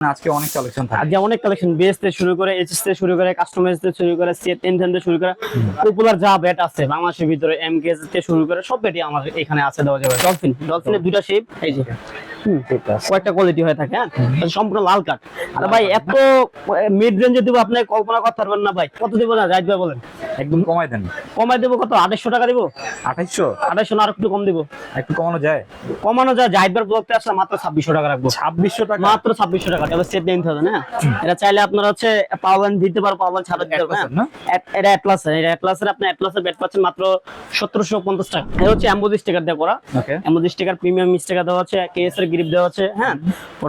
আজকে অনেক কালেকশন থাকে। আজকে অনেক কালেকশন বেস থেকে শুরু করে এইচএস থেকে শুরু করে কাস্টমাইজ থেকে শুরু করে থেকে শুরু করে। পপুলার যা ব্যাট আছে বাংলাদেশের ভিতরে এম কে থেকে শুরু করে সব ব্যাটই আমার এখানে আছে দেওয়া যাবে। ডলফিন ডলফিনের দুইটা শেপ এই যে। আছে কয়েকটা কোয়ালিটি হয়ে থাকে হ্যাঁ? সম্পূর্ণ লাল কাঠ আর ভাই এত মিড রেঞ্জে দিব আপনি কল্পনা করতে পারবেন না ভাই। কত দিব না রাইট ভাই বলেন। একদম কমাই দেন। কমাই দেবো কত? টাকা দিব? আঠাইশশো? আড়াইশো না আর একটু কম দিব। একটু কমানো যায়? কমানো যায় জাহিদবার ব্লকতে আসলে মাত্র ছাব্বিশশো টাকা রাখব। ছাব্বিশশো টাকা? মাত্র ছাব্বিশশো টাকা এটা সেট নাইন থাউজেন্ড হ্যাঁ এটা চাইলে আপনারা হচ্ছে পাওয়ান দিতে পারো পাওয়ান ছাড়া দিতে পারব হ্যাঁ? এট- অ্যাটলাসের আপনি অ্যাটলাসের ব্যাট পাচ্ছেন মাত্র সতেরোশো পঞ্চাশ টাকা। এটা হচ্ছে অ্যাম্বোজি স্টিকার দিয়ে করা। অ্যাম্বোজি স্টিকার প্রিমিয়াম স্টিকার দেওয়া হচ্ছে কেএস এর গ্রিপ দেওয়া হচ্ছে হ্যাঁ?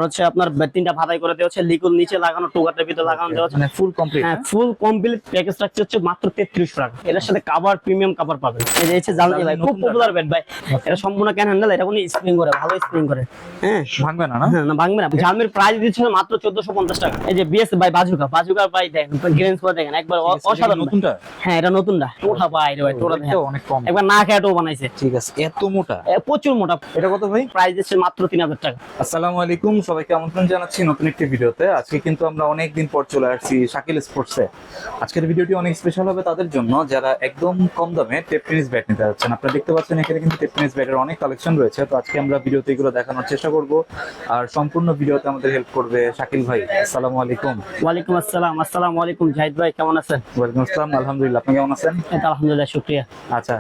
হচ্ছে আপনার তিনটা ভাতাই করে দেওয়া হচ্ছে লিকুল নিচে লাগানো টোকাটের ভিতরে লাগানো দেওয়া মানে ফুল কমপ্লিট হ্যাঁ ফুল কমপ্লিট প্যাকেজ হচ্ছে মাত্র তেত্রিশশো টাকা। এটার সাথে কাভার প্রিমিয়াম কাভার পাবেন। এই যে হচ্ছে ভাই খুব পপুলার ব্যাট ভাই। এটা সম্পূর্ণ ক্যান হ্যান্ডেল এটা কোনো স্প্রিং করে ভালো স্প্রিং করে। হ্যাঁ? ভাঙবে না না? হ্যাঁ না ভাঙবে না। জামের প্রাইস দিচ্ছে মাত্র চোদ্দশো পঞ্চাশ টাকা। এই যে বিএস ভাই বাজুকা বাজুকার ভাই দেখেন গ্রেন্স দেখেন একবার অসাধারণ নতুনটা? হ্যাঁ এটা নতুনটা। টোঠা ভাই রে ভাই টোঠা দেখেন। অনেক কম। একবার না খেয়ে বানাইছে। ঠিক আছে এত মোটা? প্রচুর মোটা। এটা কত ভাই? প্রাইস দিচ্ছে মাত্র তিন হাজার টাকা। আসসালামু আলাইকুম সবাইকে আমন্ত্রণ জানাচ্ছি নতুন একটি ভিডিওতে। আজকে কিন্তু আমরা অনেক দিন পর চলে আসছি শাকিল স্পোর্টসে। আজকের ভিডিওটি অনেক স্পেশাল হবে তাদের জন্য যারা একদম কম দামে টেপ টেনিস ব্যাট নিতে যাচ্ছেন। আপনারা দেখতে পাচ্ছেন এখানে কিন্তু টেপ টেনিস ব্যাটের অনেক কালেকশন রয়েছে। তো আজকে আমরা ভিডিওতে এগুলো দেখানোর চেষ্টা করব। আর সম্পূর্ণ ভিডিওতে আমাদের হেল্প করবে শাকিল ভাই। আসসালামু আলাইকুম। ওয়ালাইকুম আসসালাম। আসসালামু আলাইকুম জাহিদ ভাই কেমন আছেন? ওয়ালাইকুম আসসালাম আলহামদুলিল্লাহ। আপনি কেমন আছেন? আলহামদুলিল্লাহ শুক্রিয়া। আচ্ছা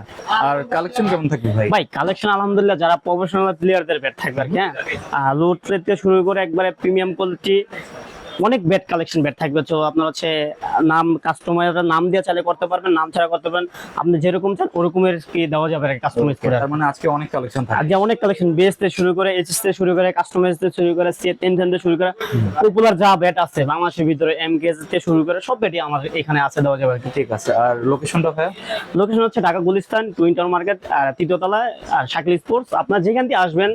আর কালেকশন কেমন থাকবে ভাই? ভাই কালেকশন আলহামদুলিল্লাহ যারা প্রফেশনাল প্লেয়ারদের ব্যাট থাকবে আর কি হ্যাঁ? লোড থেকে শুরু করে একবারে প্রিমিয়াম কোয়ালিটি অনেক ব্যাট কালেকশন ব্যাট থাকবে। তো আপনার হচ্ছে নাম নাম দিয়ে চালে করতে পারবেন নাম ছাড়া করতে পারবেন। আপনি যেরকম চান ওরকমের কি দেওয়া যাবে কাস্টমাইজ করে তার মানে আজকে অনেক কালেকশন থাকবে আজকে অনেক কালেকশন বেস থেকে শুরু করে এইচএস থেকে শুরু করে কাস্টমাইজ থেকে শুরু করে থেকে শুরু করে পপুলার যা ব্যাট আছে বাংলাদেশের ভিতরে এম কে থেকে শুরু করে সব ব্যাটই আমার এখানে আছে দেওয়া যাবে ঠিক আছে আর লোকেশনটা ভাই লোকেশন হচ্ছে Dhaka Gulistan twin tower market আর তৃতীয়তলায় আর শাকিল স্পোর্টস আপনার যেখান থেকে আসবেন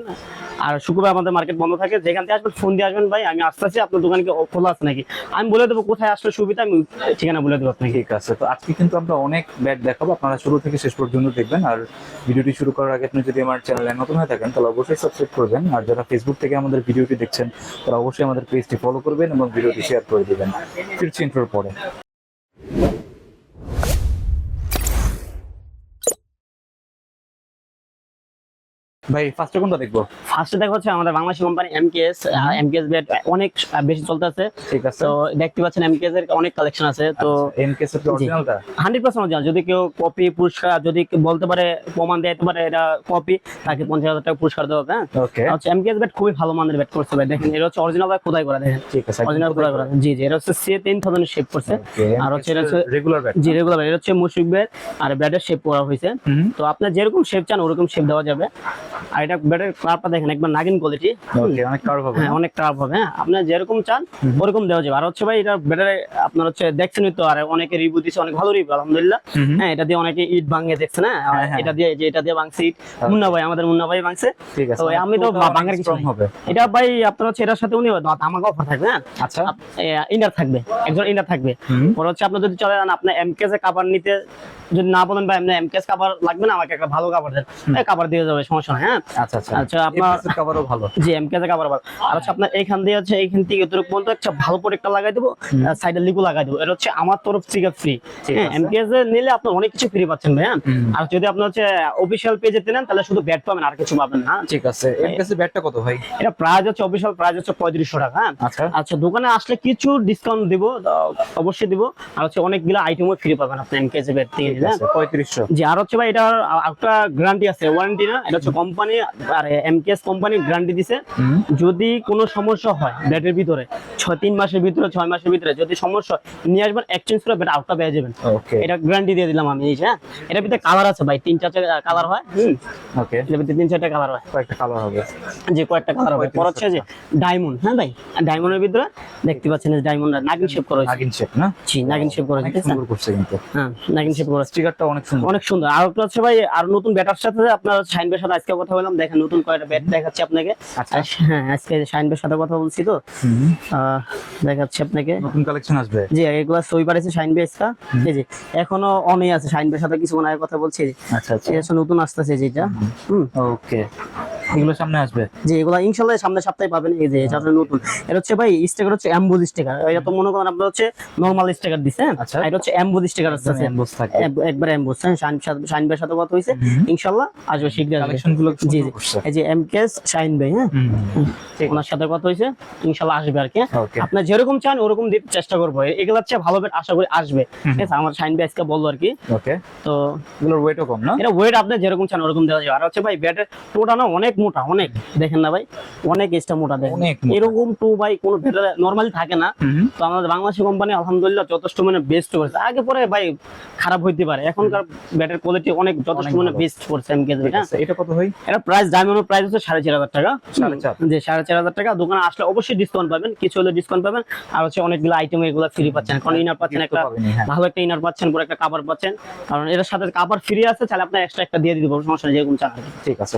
আর শুক্রবার আমাদের মার্কেট বন্ধ থাকে, যেখান থেকে আসবেন ফোন দিয়ে আসবেন ভাই, আমি আসতেছি, আপনার দোকান খোলা আছে নাকি? আমি বলে দেবো কোথায় আসলে সুবিধা, আমি ঠিকানা বলে দেবো আপনাকে। ঠিক আছে, তো আজকে কিন্তু আমরা অনেক ব্যাট দেখাবো, আপনারা শুরু থেকে শেষ পর্যন্ত দেখবেন, আর ভিডিওটি শুরু করার আগে আপনি যদি আমার চ্যানেলে নতুন হয়ে থাকেন, তাহলে অবশ্যই সাবস্ক্রাইব করবেন আর যারা ফেসবুক থেকে আমাদের ভিডিওটি দেখছেন, তারা অবশ্যই আমাদের পেজটি ফলো করবেন এবং ভিডিওটি শেয়ার করে দেবেন। ফিরছি ইন্টার পরে। ভাই ফার্স্টে কোনটা দেখব? ফার্স্টে দেখা হচ্ছে আমাদের Bangladesh company MKS MKS bat অনেক বেশি চলতেছে। ঠিক আছে। তো দেখতে পাচ্ছেন এমকেএস এর অনেক কালেকশন আছে তো এম কেস এর অরিজিনালটা হান্ড্রেড পার্সেন্ট অরিজিনাল যদি কেউ কপি পুরস্কার যদি বলতে পারে প্রমাণ দিতে পারে এটা কপি তাকে পঞ্চাশ হাজার টাকা পুরস্কার দেওয়া হবে ওকে হচ্ছে এমকেএস ব্যাট খুবই ভালো মানের ব্যাট করছে ভাই দেখেন এটা হচ্ছে অরিজিনাল ভাই খোদাই করা দেখেন। ঠিক আছে অরিজিনাল খোদাই করা। জি জি এটা হচ্ছে সি থাউজেন্ড শেপ করছে। আর হচ্ছে এটা হচ্ছে রেগুলার ব্যাট জি রেগুলার এটা হচ্ছে ব্যাট আর ব্যাটের শেপ করা হয়েছে। তো আপনার যেরকম শেপ চান ওরকম শেপ দেওয়া যাবে। আর এটা ব্যাটের কালারটা দেখেন একবার নাগিন কোয়ালিটি অনেক কার্ভ হবে। হ্যাঁ অনেক টাফ হবে হ্যাঁ। আপনার যেরকম চান ওরকম দেওয়া যাবে। আর হচ্ছে ভাই এটা ব্যাটারে আপনার হচ্ছে দেখছেনই তো আর অনেকে রিভিউ দিছে অনেক ভালো রিভিউ আলহামদুলিল্লাহ। হুম হুম। হ্যাঁ এটা দিয়ে অনেকে ইট ভাঙে দেখছে না হ্যাঁ। এটা দিয়ে যে এটা দিয়ে ভাঙছে ইট। মুন্না ভাই আমাদের মুন্না ভাই ভাঙছে। ঠিক আছে তো মানে আমি তো ভাঙার কিছু হবে। এটা ভাই আপনার হচ্ছে এটার সাথে উনি আমাকে অফার থাকবে হ্যাঁ? আচ্ছা। ইন্ডার থাকবে একজন ইন্ডার থাকবে। পরে হচ্ছে আপনার যদি চলে যান আপনার এমকেস এ কাভার নিতে যদি না বলেন ভাই এমকেস কাভার লাগবে না? আমাকে একটা ভালো কাভার দেন। কাভার দিয়ে যাবে সমস্যা নাই হ্যাঁ? আচ্ছা আচ্ছা। আচ্ছা, আপনার- কভারও ভালো। জি এমকেস এ কাভার আর হচ্ছে আপনার এইখান দিয়ে হচ্ছে এইখান থেকে এতটুকু পর্যন্ত একটা ভালো প্রোডাক্টটা লাগাই দেবো সাইডে লিকু লাগাই দেবো। এটা হচ্ছে আমার তরফ থেকে ফ্রি ঠিক হ্যাঁ আছে। এমকেএস এ নিলে আপনি অনেক কিছু ফ্রি পাচ্ছেন ভাই হ্যাঁ? আর যদি আপনি হচ্ছে অফিসিয়াল পেজে নেন তাহলে শুধু ব্যাট পাবেন আর কিছু পাবেন না ঠিক আছে। এমকেসি ব্যাটটা কত ভাই? এটা প্রাইস হচ্ছে অফিসিয়াল প্রাইস হচ্ছে পঁয়ত্রিশশো টাকা হ্যাঁ? আচ্ছা। আচ্ছা দোকানে আসলে কিছু ডিসকাউন্ট দিব অবশ্যই দিব। আর হচ্ছে অনেকগুলো আইটেমও ফ্রি পাবেন আপনি এমকেএস ব্যাট থেকে হ্যাঁ? পঁয়ত্রিশশো। জি আর হচ্ছে ভাই এটার আ- একটা গ্যারান্টি আছে ওয়ারেন্টি না? এটা হচ্ছে কোম্পানি আর এমকেএস কোম্পানি গ্যারান্টি দিছে। যদি কোনো সমস্যা হয় ব্যাটের ভিতরে ছয় তিন মাসের ভিতরে ছয় মাসের ভিতরে যদি সমস্যা হয়, নিয়ে আসবেন এক্সচেঞ্জ করে ব্যাট আউটটা পেয়ে যাবেন। এটা গ্যারান্টি দিয়ে দিলাম আমি এই হ্যাঁ? এটার ভিতরে কালার আছে ভাই তিন চারটে কালার হয় ওকে এটার ভিতরে তিন চারটে কালার হয়। কয়েকটা কালার হবে। যে কয়েকটা কালার হবে। পর হচ্ছে যে ডায়মন্ড হ্যাঁ ভাই? ডায়মন্ডের ভিতরে দেখতে পাচ্ছেন ডায়মন্ড নাগিন শেপ করা নাগিন শেপ না? জি নাগিন শেপ করা হয়েছে সুন্দর করছে কিন্তু। হ্যাঁ নাগিন শেপ করা। স্টিকারটা অনেক সুন্দর। অনেক সুন্দর। আর একটা হচ্ছে ভাই আর নতুন ব্যাটার সাথে আপনার বের সাথে আজকে কথা বললাম। দেখেন নতুন কয়টা ব্যাট দেখাচ্ছি আপনাকে। আচ্ছা। হ্যাঁ আজকে শাইন বের সাথে কথা বলছি তো। দেখাচ্ছি আপনাকে। নতুন কালেকশন আসবে? জি এগুলা সই পারেছে শাইন বেসটা এই যে এখনও অনেই আছে শাইন বের সাথে কিছু আগে কথা বলছি। আচ্ছা আচ্ছা। নতুন আসতেছে যেটা হুম। ওকে। এগুলো সামনে আসবে? যে এগুলো সামনের সপ্তাহে পাবেন। এই যে এটা নতুন। এটা হচ্ছে ভাই স্টিকার হচ্ছে অ্যাম্বুজ স্টিকার এটা তো মনে করেন আপনার হচ্ছে নরমাল স্টিকার দিছে হ্যাঁ? আচ্ছা। এটা হচ্ছে অ্যাম্বুজ স্টিকার আছে। এক- একবার অ্যাম্বুজ হ্যাঁ শাইন সাথে- শাইন ভাইয়ের সাথে কথা হয়েছে ইনশাল্লাহ আসবে শীঘ্রই আসবে। কালেকশনগুলো জি জি। এই যে এম কেস শাইন ভাই হ্যাঁ? ওনার সাথে কথা হয়েছে ইনশাল্লাহ আসবে আর কি. আপনার যেরকম চান ওরকম দিতে চেষ্টা করব। এগুলো হচ্ছে ভালো বেট আশা করি আসবে। ঠিক আছে আমার শাইন ভাই আজকে বলল আর কি। ওকে তো এগুলোর ওয়েটও কম না? এটা ওয়েট আপনি যেরকম চান ওরকম দেওয়া যাবে। আর হচ্ছে ভাই ব্যাটের টোটা না অনেক মোটা অনেক। দেখেন না ভাই অনেক এক্সট্রা মোটা দেখেন। এরকম টু ভাই কোনো ব্যাটার নর্মালি থাকে না। তো আমাদের বাংলাদেশি কোম্পানি আলহামদুলিল্লাহ যথেষ্ট মানে বেস্ট করেছে। আগে পরে ভাই খারাপ হইতে পারে। এখনকার ব্যাটের কোয়ালিটি অনেক যথেষ্ট মানে বেস্ট করছে এমকে ঠিক হ্যাঁ? এটা কত ভাই? এটা প্রাইস ডায়মন্ড প্রাইস হচ্ছে সাড়ে চার হাজার টাকা। যে সাড়ে চার হাজার টাকা। দোকানে আসলে অবশ্যই ডিসকাউন্ট পাবেন কিছু হলে ডিসকাউন্ট পাবেন। আর হচ্ছে অনেকগুলো আইটেম এগুলো ফ্রি পাচ্ছেন। কারণ ইনার পাচ্ছেন একটা হ্যাঁ। ভালো একটা ইনার পাচ্ছেন পরে একটা কাভার পাচ্ছেন। কারণ এর সাথে কাভার ফ্রি আছে তাহলে আপনার এক্সট্রা একটা দিয়ে দিতে সমস্যা যেরকম চান ঠিক আছে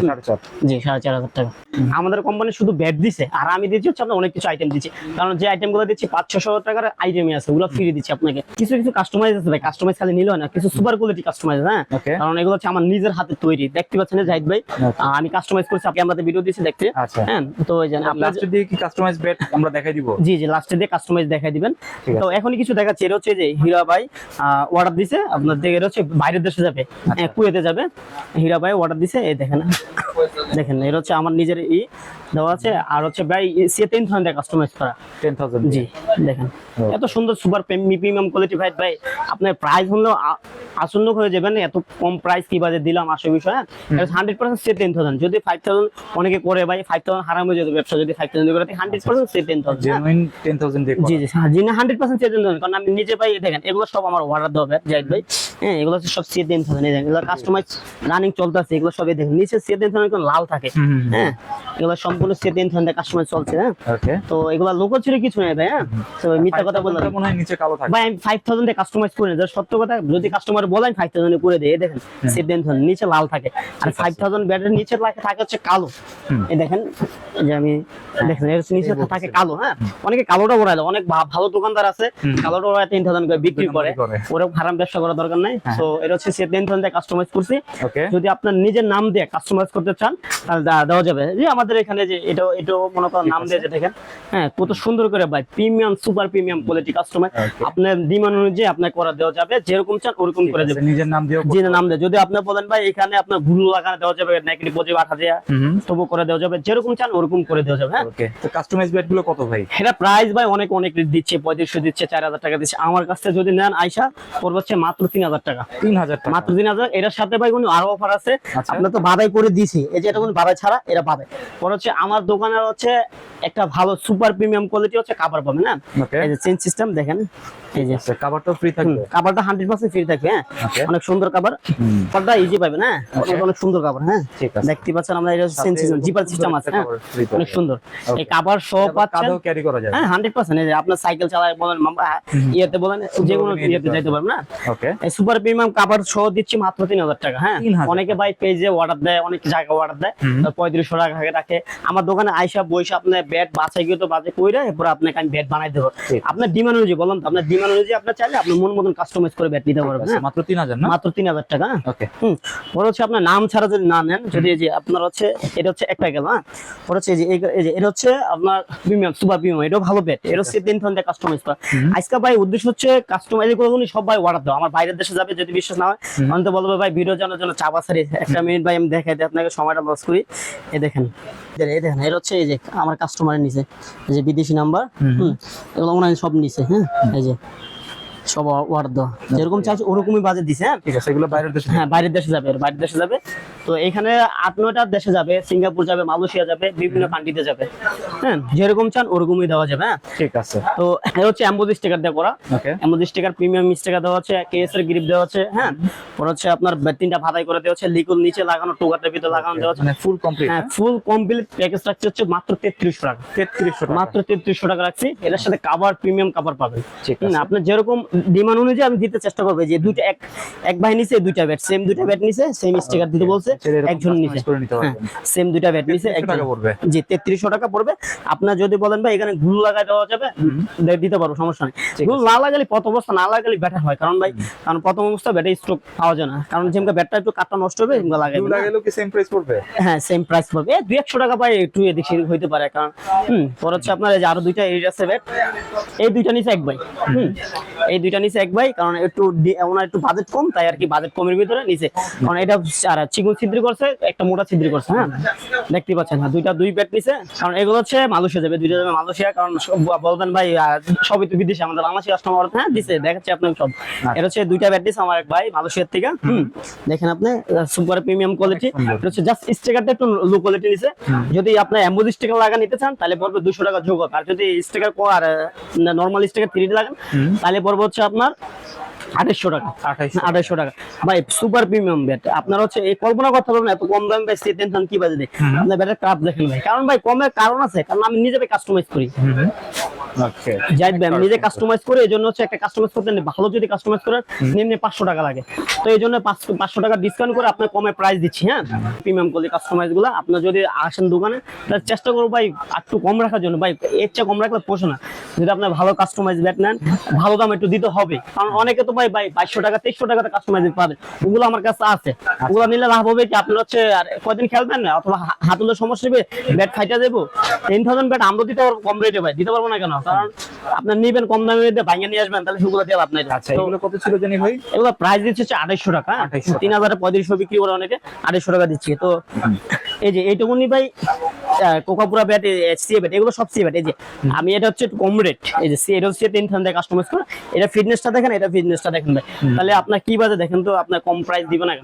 জি সাড়ে চার হাজার টাকা। আমাদের কোম্পানি শুধু ব্যাট দিছে আর আমি দিচ্ছি হচ্ছে আপনার অনেক কিছু আইটেম দিচ্ছি। কারণ যে আইটেমগুলো দিচ্ছি পাঁচ ছশো টাকার আইটেমই আছে ওগুলো ফ্রি দিচ্ছি আপনাকে। কিছু কিছু কাস্টমাইজ আছে ভাই কাস্টমাইজ খালি নিলেও না কিছু সুপার কোয়ালিটি কাস্টমাইজ হ্যাঁ। কারণ এগুলো হচ্ছে আমার নিজের হাতে তৈরি। দেখতে পাচ্ছেন জাহিদ ভাই আমি কাস্টমাইজ করছি আপনি আমাদের ভিডিও দিয়েছি দেখতে। আচ্ছা। হ্যাঁ তো ওই জানেন আপনি লাস্টে দিয়ে কি কাস্টমাইজ বেড আমরা দেখাই দিব? জি জি লাস্টে দিয়ে কাস্টমাইজ দেখাই দিবেন। তো এখনই কিছু দেখাচ্ছি এর হচ্ছে যে হীরা ভাই অর্ডার দিছে আপনার থেকে এটা হচ্ছে বাইরের দেশে যাবে আচ্ছা। হ্যাঁ, কুয়েতে যাবে হীরা ভাই অর্ডার দিছে এই দেখেন। দেখেন এটা হচ্ছে আমার নিজের ই দেওয়া আছে আর হচ্ছে ভাই সে তিন ধরনের কাস্টমাইজ করা। টেন থাউজেন্ড জি দেখেন। এত সুন্দর সুপার প্রিমিয়াম কোয়ালিটি ভাই ভাই আপনার প্রাইস হলো আসন্ন হয়ে যাবেন এত কম প্রাইস কি বাজে দিলাম আসে বিষয় হান্ড্রেড পার্সেন্ট সে টেন থাউজেন্ড যদি ফাইভ থাউজেন্ড অনেকে করে ভাই ফাইভ থাউজেন্ড হারাম হয়ে যাবে ব্যবসা যদি ফাইভ থাউজেন্ড করে হান্ড্রেড পার্সেন্ট সে ten thousand genuine ten thousand জি জি হ্যাঁ জি হান্ড্রেড পার্সেন্ট সেট দেন কারণ আমি নিজে ভাই দেখেন এগুলো সব আমার অর্ডার দেওয়া জাহিদ ভাই। হ্যাঁ এগুলো সব সেট দেন থাকেন এগুলো কাস্টমাইজ রানিং চলতেছে এগুলো সবই দেখেন নিচে সেট থাকেন লাল থাকে। হ্যাঁ? এগুলো সম্পূর্ণ সেট দেন থাকেন কাস্টমাইজ চলছে হ্যাঁ? তো এগুলো লোক ছিল কিছু নেই ভাই হ্যাঁ? তো মিথ্যা কথা বললাম। মনে হয় নিচে কালো থাকে। ভাই আমি কাস্টমাইজ করে সত্য কথা যদি কাস্টমার বলেন করে দেয় দেখেন সেট দেন নিচে লাল থাকে। আর ফাইভ থাউজেন্ড ব্যাটের নিচে লাগে থাকে হচ্ছে কালো। এই দেখেন যে আমি দেখেন এর নিচে থাকে কালো হ্যাঁ? অনেকে কালোটা ওড়াইলো অনেক ভালো দোকানদার আছে কালোটা তিন থাউজেন্ড করে বিক্রি করে। ওরা খারাপ ব্যবসা করার দরকার নাই। তো এটা হচ্ছে সে তিন কাস্টমাইজ করছি। যদি আপনার নিজের নাম দিয়ে কাস্টমাইজ করতে চান তাহলে দেওয়া যাবে। যে আমাদের এখানে যে এটা এটাও মনে করেন নাম দিয়ে দেখেন হ্যাঁ কত সুন্দর করে ভাই premium super premium quality customer আপনার ডিমান্ড অনুযায়ী আপনার করা দেওয়া যাবে যেরকম চান ওরকম করে দেবে নিজের নাম দিয়েও যে নাম দেয়। যদি আপনি বলেন ভাই এখানে আপনার ভুল লাগানো দেওয়া যাবে নাকি পজিটিভ আঠা দেওয়া তবু করে দেওয়া যাবে যেরকম চান ওরকম করে দেওয়া যাবে হ্যাঁ। তো কাস্টমাইজ বেডগুলো কত ভাই? এটা প্রাইস ভাই অনেক অনেক দিচ্ছে পঁয়ত্রিশশো দিচ্ছে চার হাজার টাকা দিচ্ছে। আমার কাছ থেকে যদি নেন আইসা পড়বে হচ্ছে মাত্র তিন হাজার টাকা। তিন হাজার টাকা। মাত্র তিন হাজার। এটার সাথে ভাই কোনো আরও অফার আছে? আচ্ছা। আপনার তো বাধাই করে দিছি এই যে এটা কোনো বাধাই ছাড়া এটা পাবে। পরে হচ্ছে আমার দোকানের হচ্ছে একটা ভালো সুপার প্রিমিয়াম কোয়ালিটি হচ্ছে কাপড় পাবে না? এই যে চেঞ্জ সিস্টেম দেখেন। এই যে। কাভারটাও ফ্রি থাকবে? কাভারটা হান্ড্রেড পার্সেন্ট ফ্রি থাকবে হ্যাঁ? অনেক সুন্দর কাভার হুম। ইজি পাবেন হ্যাঁ? অনেক অনেক সুন্দর কাভার হ্যাঁ? ঠিক আছে। দেখতে পাচ্ছেন আমরা এটা চেঞ্জ জিপার সিস্টেম আছে হ্যাঁ? cover free পাবে। অনেক সুন্দর। এই কাভার সহ পাচ্ছেন ক্যারি করা যাবে। হ্যাঁ হান্ড্রেড পার্সেন্ট আপনার সাইকেল চালায় বলেন মাম- বলেন যে কোনো নিয়ে যাইতে পারবেন না ওকে এই সুপার প্রিমিয়াম কাভার সহ দিচ্ছি মাত্র তিন হাজার টাকা হ্যাঁ? অনেকে ভাই পেজে অর্ডার দেয় অনেক জায়গায় অর্ডার দেয় হুম। পঁয়ত্রিশশো টাকা রাখে। আমার দোকানে আইসা বইসা আপনার ব্যাট বাছাই গিয়ে তো বাজে কইরা এরপর আপনাকে আমি ব্যাট বানাই দেবো। আপনার ডিমান্ড অনুযায়ী তো আপনার ডিমান্ড অনুযায়ী আপনার চাইলে আপনি মন মতন কাস্টমাইজ করে ব্যাট নিতে পারবেন হ্যাঁ? মাত্র তিন হাজার না? মাত্র তিন হাজার টাকা হ্যাঁ? ওকে হুম। পরে হচ্ছে আপনার নাম ছাড়া যদি না নেন যদি এই যে আপনার হচ্ছে এটা হচ্ছে একটা গেল হ্যাঁ? পরে হচ্ছে এই যে এটা হচ্ছে আপনার প্রিমিয়াম সুপার প্রিমিয়াম এটাও ভালো বেট এটা হচ্ছে তিন ধরনের কাস্টমাইজ করা। আজকে ভাই উদ্দেশ্য হচ্ছে কাস্টমাইজ করে সব ভাই অর্ডার দাও আমার বাইরের দেশে যাবে যদি বিশ্বাস না হয়। আমি তো বলব ভাই ভিডিও জানার জন্য চাপা সারি একটা মিনিট ভাই আমি দেখাই দিই আপনাকে সময়টা লস করি। এই দেখেন দেখেন এটা হচ্ছে এই যে আমার কাস্টমারের নিচে এই যে বিদেশি নাম্বার হুম এগুলো ওনার সব নিচে হ্যাঁ এই যে সব ওয়ার্ড দেওয়া যেরকম চাইছে ওরকমই বাজেট দিছে হ্যাঁ? ঠিক আছে এগুলো বাইরের দেশে হ্যাঁ বাইরের দেশে যাবে বাইরের দেশে যাবে। তো এখানে আট নয়টা দেশে যাবে সিঙ্গাপুর যাবে মালয়েশিয়া যাবে বিভিন্ন কান্ট্রিতে যাবে। হ্যাঁ যেরকম চান ওরকমই দেওয়া যাবে হ্যাঁ? ঠিক আছে। তো এটা হচ্ছে অ্যাম্বোজ স্টিকার দিয়ে করা অ্যাম্বোজ স্টিকার প্রিমিয়াম স্টিকার দেওয়া হচ্ছে কেএস এর গ্রিপ দেওয়া হচ্ছে হ্যাঁ? পরে হচ্ছে আপনার তিনটা ভাতাই করে দেওয়া হচ্ছে লিকুল নিচে লাগানো টোকাটার ভিতরে লাগানো দেওয়া হচ্ছে। মানে ফুল কমপ্লিট হ্যাঁ ফুল কমপ্লিট প্যাকেজ রাখছে হচ্ছে মাত্র তেত্রিশশো টাকা। তেত্রিশশো মাত্র তেত্রিশশো টাকা রাখছি এটার সাথে কাভার প্রিমিয়াম কাভার পাবেন। ঠিক আছে। আপনার যেরকম ডিমান্ড অনুযায়ী আমি দিতে চেষ্টা করব যে দুইটা এক এক ভাই নিচে দুইটা ব্যাট সেম দুইটা ব্যাট নিচে সেম স্টিকার দিতে বলছে। একজন নিচে। নিতে হ্যাঁ সেম দুইটা ব্যাট নিচে 3300 টাকা পড়বে। জি তেত্রিশশো টাকা পড়বে। আপনার যদি বলেন ভাই এখানে গ্লু লাগাই দেওয়া যাবে দিতে পারব সমস্যা নেই। গ্লু না লাগালে প্রথম অবস্থা না লাগালে ব্যাটার হয়। কারণ ভাই কারণ প্রথম অবস্থা ব্যাটে স্ট্রোক পাওয়া যায় না। কারণ যেমন ব্যাটটা একটু কাটটা নষ্ট হবে এগুলো লাগাই লাগাইলেও কি সেম প্রাইস পড়বে? হ্যাঁ সেম প্রাইস পড়বে। দুই একশো টাকা পাই একটু এদিক সেদিক হইতে পারে। কারণ হুম পর হচ্ছে আপনার এই যে আরও দুইটা এরিয়া আছে ব্যাট এই দুইটা নিচে এক ভাই। হুম। এই দুইটা নিচে এক ভাই কারণ একটু ওনার একটু বাজেট কম তাই আর কি বাজেট কমের ভিতরে নিচে কারণ এটা আর চিকন ছিদ্রি করছে একটা মোটা ছিদ্রি করছে হ্যাঁ? দেখতে পাচ্ছেন হ্যাঁ দুইটা দুই ব্যাট নিচে কারণ এগুলো হচ্ছে মালয়েশিয়া যাবে দুইটা যাবে মালয়েশিয়া কারণ বলবেন ভাই সবই তো বিদেশে আমাদের বাংলাদেশি কাস্টমার হ্যাঁ দিছে দেখাচ্ছে আপনাকে সব। এটা হচ্ছে দুইটা ব্যাট দিছে আমার এক ভাই মালয়েশিয়ার থেকে হুম। দেখেন আপনি সুপার প্রিমিয়াম কোয়ালিটি এটা হচ্ছে জাস্ট স্টিকারটা একটু লো কোয়ালিটি নিছে। যদি আপনি এমবোজ স্টিকার লাগা নিতে চান তাহলে পড়বে দুশো টাকা যোগ আর যদি স্টিকার আর নর্মাল স্টিকার থ্রি লাগান তাহলে পড়বে হচ্ছে আপনার আঠাইশশো টাকা। আঠাইশশো টাকা। ভাই সুপার প্রিমিয়াম ব্যাট আপনার হচ্ছে এই কল্পনা করতে পারবেন এত কম দামে টেনশন কি বাজে দেয় আপনার ব্যাটের কাপ দেখেন ভাই। কারণ ভাই কমের কারণ আছে কারণ আমি নিজে কাস্টমাইজ করি। ওকে জাহিদ ভাই নিজে কাস্টমাইজ করে এই জন্য হচ্ছে একটা কাস্টমাইজ করতে ভালো যদি কাস্টমাইজ করেন নিম্নে পাঁচশো টাকা লাগে। তো এই জন্য পাঁচশো পাঁচশো টাকা ডিসকাউন্ট করে আপনার কমে প্রাইস দিচ্ছি হ্যাঁ? প্রিমিয়াম কোয়ালিটি কাস্টমাইজগুলো। আপনার যদি আসেন দোকানে তাহলে চেষ্টা করব ভাই একটু কম রাখার জন্য। ভাই এর চেয়ে কম রাখলে পোষে না। যদি আপনার ভালো কাস্টমাইজ ব্যাট নেন ভালো দাম একটু দিতে হবে। কারণ অনেকে তো ভাই ভাই বাইশশো টাকা তেইশশো টাকাতে কাস্টমাইজ পাবে ওগুলো আমার কাছে আছে। ওগুলো নিলে লাভ হবে কি? আপনার হচ্ছে আর কয়দিন খেলবেন? না অথবা হা- হাতুলের সমস্যা হবে? ব্যাট ফাইটা দেবো? টেন থাউজেন্ড ব্যাট আমরা দিতে পারব কম রেটে ভাই। দিতে পারব না কেন? কারণ আপনার নিবেন কম দামে দিয়ে ভাঙিয়ে নিয়ে আসবেন তাহলে সেগুলো দিয়ে লাভ নাই। আচ্ছা এগুলো কত ছিল জানি ভাই? এগুলো প্রাইস দিচ্ছে হচ্ছে আড়াইশো টাকা 2800 টাকা। তিন হাজার পঁয়ত্রিশশো বিক্রি করে অনেকে আড়াইশো টাকা দিচ্ছি। তো এই যে এইটুকুনি ভাই কোকাপুরা ব্যাট সি ব্যাট এগুলো সব সি ব্যাট। এই যে আমি এটা হচ্ছে কম রেট এই যে সি এটা হচ্ছে তিন থান কাস্টমাইজ করে। এটা ফিটনেসটা দেখেন এটা ফিটনেসটা দেখেন ভাই। তাহলে আপনার কি বাজে দেখেন তো আপনার কম প্রাইস দিবে না?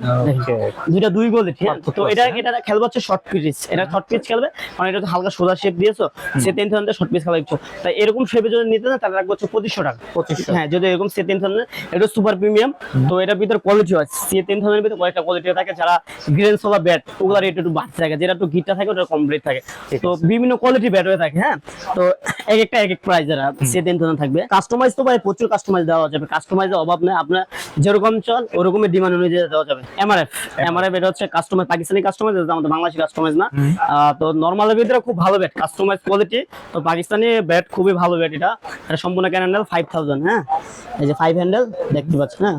দুইটা দুই গোল ঠিক তো এটা হ্যাঁ। এটা খেলবে হচ্ছে শর্ট পিচ এটা শর্ট পিচ খেলবে কারণ এটা তো হালকা সোজা শেপ দিয়েছ। সে টেন থাউজেন্ড শর্ট পিচ খেলা দিচ্ছ তাই এরকম শেপে যদি নিতে চান তাহলে রাখব হচ্ছে পঁচিশশো টাকা। 2500 হ্যাঁ যদি এরকম সে টেন থাউজেন্ড এটা সুপার প্রিমিয়াম তো এটার ভিতরে কোয়ালিটি আছে সে টেন থাউজেন্ড ভিতরে কয়েকটা কোয়ালিটি থাকে যারা গ্রেন সোলা ব্যাট ওগুলো রেট একটু বাড়তে থাকে যেটা একটু গিটটা থাকে ওটা কম রেট থাকে তো বিভিন্ন কোয়ালিটি ব্যাট হয়ে থাকে হ্যাঁ? তো এক একটা এক এক প্রাইস যারা সে টেন থাউজেন্ড থাকবে। কাস্টমাইজ তো ভাই প্রচুর কাস্টমাইজ দেওয়া যাবে। কাস্টমাইজের অভাব নেই আপনার যেরকম চান ওরকমের ডিমান্ড অনুযায়ী দেওয়া যাবে। এমআরএফ এমআরএফ এটা হচ্ছে কাস্টমাইজ পাকিস্তানি কাস্টমাইজ আমাদের বাংলাদেশি কাস্টমাইজ না। তো নর্মালের ভিতরে খুব ভালো ব্যাট কাস্টমাইজ কোয়ালিটি তো পাকিস্তানি ব্যাট খুবই ভালো ব্যাট এটা। এটা সম্পূর্ণ ক্যান হ্যান্ডেল ফাইভ থাউজেন্ড হ্যাঁ? এই যে ফাইভ হ্যান্ডেল দেখতে পাচ্ছেন হ্যাঁ?